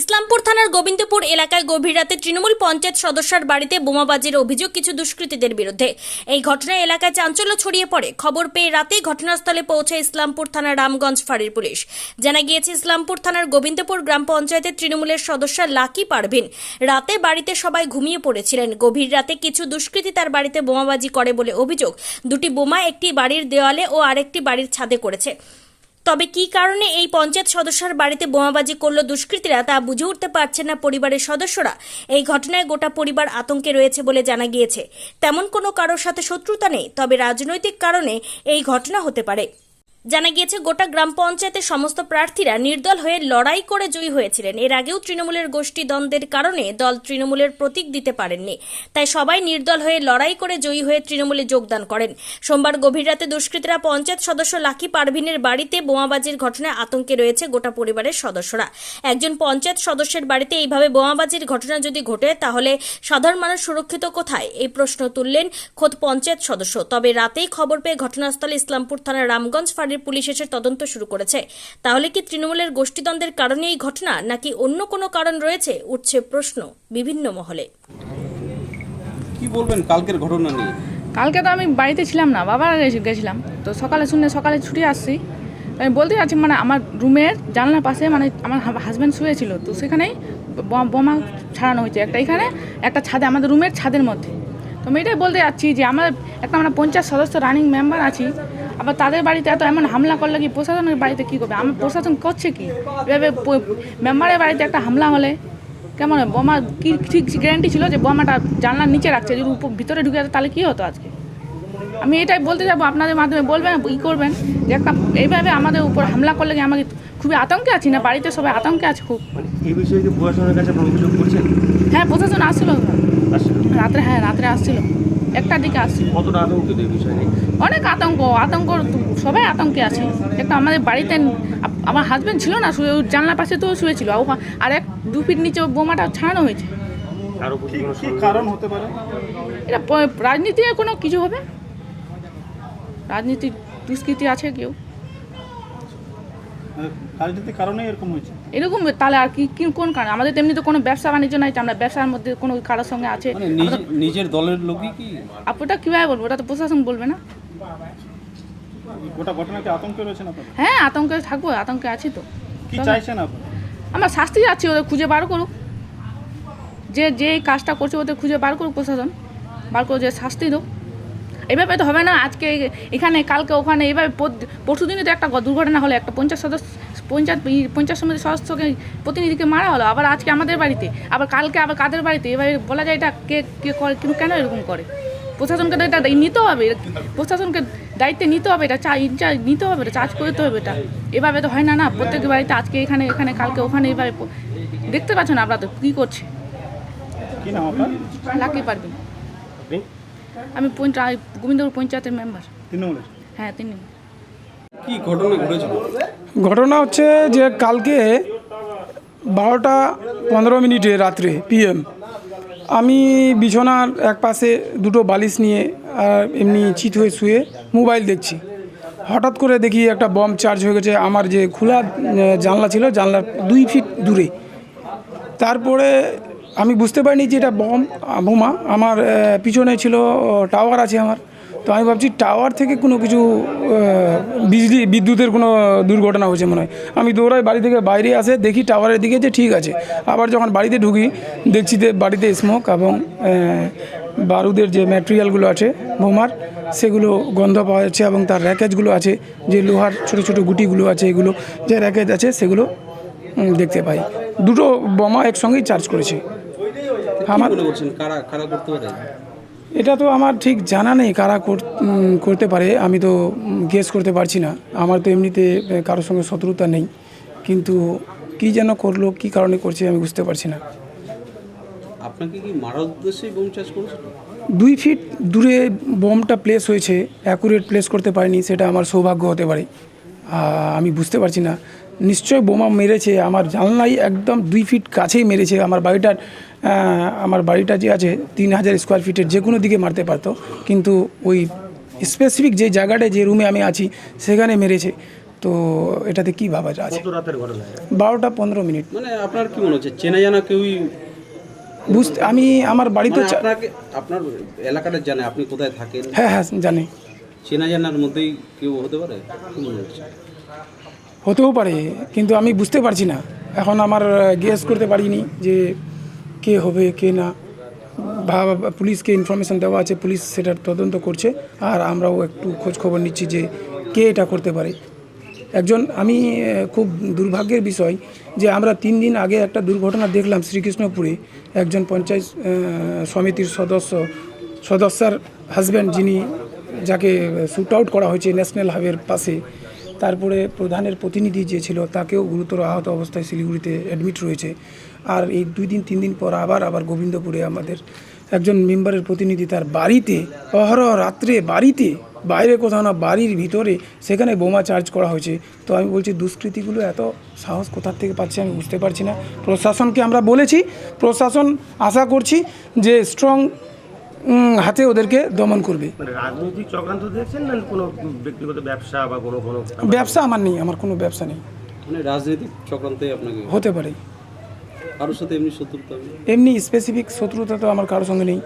ইসলামপুর থানার গোবিন্দপুর এলাকায় গভীর রাতে তৃণমূল পঞ্চায়েত সদস্যের বাড়িতে বোমাবাজির অভিযোগ কিছু দুষ্কৃতীদের বিরুদ্ধে। এই ঘটনায় এলাকায় চাঞ্চল্য ছড়িয়ে পড়ে। খবর পেয়ে রাতেই ঘটনাস্থলে পৌঁছে ইসলামপুর থানার রামগঞ্জ ফাঁড়ির পুলিশ। জানা গিয়েছে, ইসলামপুর থানার গোবিন্দপুর গ্রাম পঞ্চায়েতের তৃণমূলের সদস্য লাকি পারভিন রাতে বাড়িতে সবাই ঘুমিয়ে পড়েছিলেন। গভীর রাতে কিছু দুষ্কৃতী তার বাড়িতে বোমাবাজি করে বলে অভিযোগ। দুটি বোমা একটি বাড়ির দেওয়ালে ও আরেকটি বাড়ির ছাদে করেছে। তবে কি কারণে এই পঞ্চায়েত সদস্যের বাড়িতে বোমাবাজি করল দুষ্কৃতীরা তা বুঝে উঠতে পারছে না পরিবারের সদস্যরা। এই ঘটনায় গোটা পরিবার আতঙ্কে রয়েছে বলে জানা গিয়েছে। তেমন কোনো কারোর সাথে শত্রুতা নেই, তবে রাজনৈতিক কারণে এই ঘটনা হতে পারে। জানা গিয়েছে, গোটা গ্রাম পঞ্চায়েতের সমস্ত প্রার্থীরা নির্দল হয়ে লড়াই করে জয়ী হয়েছিলেন। এর আগেও তৃণমূলের গোষ্ঠী দ্বন্দ্বের কারণে দল তৃণমূলের প্রতীক দিতে পারেননি। তাই সবাই নির্দল হয়ে লড়াই করে জয়ী হয়ে তৃণমূলে যোগদান করেন। সোমবার গভীর রাতে দুষ্কৃতীরা পঞ্চায়েত সদস্য লাকি পারভিনের বাড়িতে বোমাবাজির ঘটনায় আতঙ্কে রয়েছে গোটা পরিবারের সদস্যরা। একজন পঞ্চায়েত সদস্যের বাড়িতে এইভাবে বোমাবাজির ঘটনা যদি ঘটে, তাহলে সাধারণ মানুষ সুরক্ষিত কোথায়? এই প্রশ্ন তুললেন খোদ পঞ্চায়েত সদস্য। তবে রাতেই খবর পেয়ে ঘটনাস্থলে ইসলামপুর থানার রামগঞ্জ ফাঁড়ির পুলিশ এসে তদন্ত শুরু করেছে। তাহলে কি তৃণমূলের গোষ্ঠীদ্বন্দ্বের কারণে এই ঘটনা নাকি অন্য কোনো কারণ রয়েছে? উঠছে প্রশ্ন বিভিন্ন মহলে। কি বলবেন কালকের ঘটনা নিয়ে? কালকে তো আমি বাড়িতে ছিলাম না বাবার গেছি- গেছিলাম। তো সকালে শুনে সকালে ছুটি আসছি। আমি বলতে যাচ্ছি মানে আমার রুমের জানলার পাশে মানে আমার হাজব্যান্ড শুয়েছিল তো সেখানেই বোমা ছাড়ানো হয়েছে। একটা এখানে একটা ছাদে আমাদের রুমের ছাদের মধ্যে। তো আমি এটাই বলতে যাচ্ছি যে আমার একটা আমরা পঞ্চাশ সদস্য রানিং মেম্বার আছি আবার তাদের বাড়িতে এত এমন হামলা করলে কি প্রশাসনের বাড়িতে কী করবে? আমার প্রশাসন করছে কি? এভাবে মেম্বারের বাড়িতে একটা হামলা হলে কেমন বোমা কি ঠিক গ্যারান্টি ছিল যে বোমাটা জানলার নিচে রাখছে যদি উপর ভিতরে ঢুকে যেত তাহলে কী হতো আজকে? আমি এটাই বলতে যাব আপনাদের মাধ্যমে বলবেন ই করবেন যে একটা এইভাবে আমাদের উপর হামলা করলে কি আমাকে খুবই আতঙ্কে আছি না? বাড়িতে সবাই আতঙ্কে আছে খুব। এই বিষয়ে কি প্রশাসনের কাছে হ্যাঁ প্রশাসন আসছিল। রাত্রে হ্যাঁ রাত্রে আসছিল। একটার দিকে আসি কতটা অনেক আতঙ্ক আতঙ্ক সবাই আতঙ্কে আছে। একটা আমাদের বাড়িতে আমার হাজব্যান্ড ছিল না শুয়ে জানলার পাশে তো শুয়েছিল। আর আর এক দু ফিট নিচে বোমাটা ছাড়ানো হয়েছে। রাজনীতি কোনো কারণ হতে পারে? এটা রাজনীতির কোনো কিছু হবে? রাজনীতি দুষ্কৃতি আছে কেউ? রাজনীতির কারণে এরকম হয়েছে। এরকম তাহলে আর কি কি কোন কারণ? আমাদের তেমনি তো কোনো ব্যবসা বাণিজ্য নাই আমরা ব্যবসার মধ্যে কোনো কারোর সঙ্গে আছে? মানে নিজে- নিজের দলের লোকই কি? আপুটা কীভাবে বলব? ওটা তো প্রশাসন বলবে না? গোটা ঘটনাকে আতঙ্কে রয়েছেন আপনারা? হ্যাঁ আতঙ্কে থাকব আতঙ্কে আছি তো। কি চাইছেন আপনি? আমরা শাস্তি যাচ্ছি ওদের খুঁজে বার করুক। যে যে কাজটা করছে ওদের খুঁজে বার করুক প্রশাসন। বার করে যে শাস্তি দো এভাবে তো হবে না। আজকে এখানে কালকে ওখানে এভাবে পরশু দিনই তো একটা দুর্ঘটনা হলো। একটা পঞ্চাশ সদস্য পঞ্চায়েত পঞ্চায়েত সমিতির সদস্যকে প্রতিনিধিকে মারা হলো। আবার আজকে আমাদের বাড়িতে আবার কালকে আবার কাদের বাড়িতে? এভাবে বলা যায় এটা কে কে করে কিন্তু কেন এরকম করে? প্রশাসনকে তো এটা নিতে হবে। প্রশাসনকে দায়িত্বে নিতে হবে। এটা চা ইনচার্জ নিতে হবে এটা চার্জ করতে হবে এটা। এভাবে তো হয় না না। প্রত্যেক বাড়িতে আজকে এখানে এখানে কালকে ওখানে এভাবে দেখতে পাচ্ছ না আপনারা তো কী করছে? লাকি পারবেন আমি গোবিন্দপুর পঞ্চায়েতের মেম্বার হ্যাঁ তিনি কি ঘটনা ঘটেছিল? ঘটনা হচ্ছে যে কালকে বারোটা পনেরো মিনিটে রাত্রে পিএম আমি বিছানার এক পাশে দুটো বালিশ নিয়ে আর এমনি চিত হয়ে শুয়ে মোবাইল দেখছি। হঠাৎ করে দেখি একটা বম চার্জ হয়ে গেছে আমার যে খোলা জানলা ছিল জানলার দুই ফিট দূরে। তারপরে আমি বুঝতে পারিনি যে এটা বম, বোমা, আমার পিছনে ছিল টাওয়ার আছে আমার। তো আমি ভাবছি টাওয়ার থেকে কোনো কিছু বিজলি, বিদ্যুতের কোনো দুর্ঘটনা হয়েছে মনে হয়। আমি দৌড়াই বাড়ি থেকে বাইরে আসে, দেখি টাওয়ারের দিকে যে ঠিক আছে। আবার যখন বাড়িতে ঢুকি, দেখছি যে বাড়িতে স্মোক এবং বারুদের যে ম্যাটেরিয়ালগুলো আছে, বোমার, সেগুলো গন্ধ পাওয়া যাচ্ছে এবং তার র্যাকেজগুলো আছে, যে লোহার ছোট ছোট গুটিগুলো আছে এগুলো, যে র্যাকেজ আছে সেগুলো দেখতে পাই। দুটো বোমা একসঙ্গেই চার্জ করেছে। আমার মনে করছেন? কারা কারা করতে পারে? এটা তো আমার ঠিক জানা নেই কারা কর- করতে পারে। আমি তো গেস করতে পারছি না। আমার তো এমনিতে কারোর সঙ্গে শত্রুতা নেই। কিন্তু কি যেন করল কি কারণে করছে আমি বুঝতে পারছি না। আপনাকে কি মারার উদ্দেশ্যেই বোম চার্জ করেছিল দুই ফিট দূরে বোমটা প্লেস হয়েছে। অ্যাকুরেট প্লেস করতে পারিনি সেটা আমার সৌভাগ্য হতে পারে। আমি বুঝতে পারছি না। নিশ্চয় বোমা মেরেছে আমার জানলাই একদম দুই ফিট কাছেই মেরেছে আমার বাড়িটার আমার বাড়িটা যে আছে তিন হাজার স্কোয়ার ফিটের যে কোনো দিকে মারতে পারতো কিন্তু ওই স্পেসিফিক যে জায়গাটায় যে রুমে আমি আছি সেখানে মেরেছে। তো এটাতে কি ভাবা রাতের ঘটনা বারোটা পনেরো মিনিট। মানে আপনার কি মনে হচ্ছে চেনা জানা কেউই বুঝতে আমি আমার বাড়িতে মানে আপনাকে আপনার এলাকাটা জানে আপনি কোথায় থাকেন? হ্যাঁ হ্যাঁ জানি। চেনা জানার মধ্যেই কেউ হতে পারে? কি মনে হচ্ছে? হতেও পারে, কিন্তু আমি বুঝতে পারছি না। এখন আমার গেস করতে পারিনি যে কে হবে, কে না। বা বা পুলিশকে ইনফরমেশন দেওয়া আছে, পুলিশ সেটার তদন্ত করছে, আর আমরাও একটু খোঁজ খবর নিচ্ছি যে কে এটা করতে পারে। একজন, আমি খুব দুর্ভাগ্যের বিষয় যে আমরা তিন দিন আগে একটা দুর্ঘটনা দেখলাম শ্রীকৃষ্ণপুরে। একজন পঞ্চায়েত সমিতির সদস্য, সদস্যার হাজব্যান্ড যিনি, যাকে শ্যুট আউট করা হয়েছে ন্যাশনাল হাইওয়ের পাশে তারপরে প্রধানের প্রতিনিধি যে ছিল তাকেও গুরুতর আহত অবস্থায় শিলিগুড়িতে অ্যাডমিট রয়েছে। আর এই দুই দিন, তিন দিন পর আবার আবার গোবিন্দপুরে আমাদের একজন মেম্বারের প্রতিনিধি তার বাড়িতে, অহরহ রাত্রে বাড়িতে, বাইরে কোথাও না, বাড়ির ভিতরে সেখানে বোমা চার্জ করা হয়েছে। তো আমি বলছি, দুষ্কৃতিগুলো এত সাহস কোথার থেকে পাচ্ছে আমি বুঝতে পারছি না। প্রশাসনকে আমরা বলেছি, প্রশাসন আশা করছি যে স্ট্রং হাতে ওদেরকে দমন করবে। মানে রাজনৈতিক চক্রান্ত দেখছেন না কোনো ব্যক্তিগত ব্যবসা বা কোনো কোনো ব্যবসা আমার নেই আমার কোনো ব্যবসা নেই। মানে রাজনৈতিক চক্রান্তই আপনাকে হতে পারে। কারোর সাথে এমনি শত্রুতা এমনি স্পেসিফিক শত্রুতা তো আমার কারোর সঙ্গে নেই।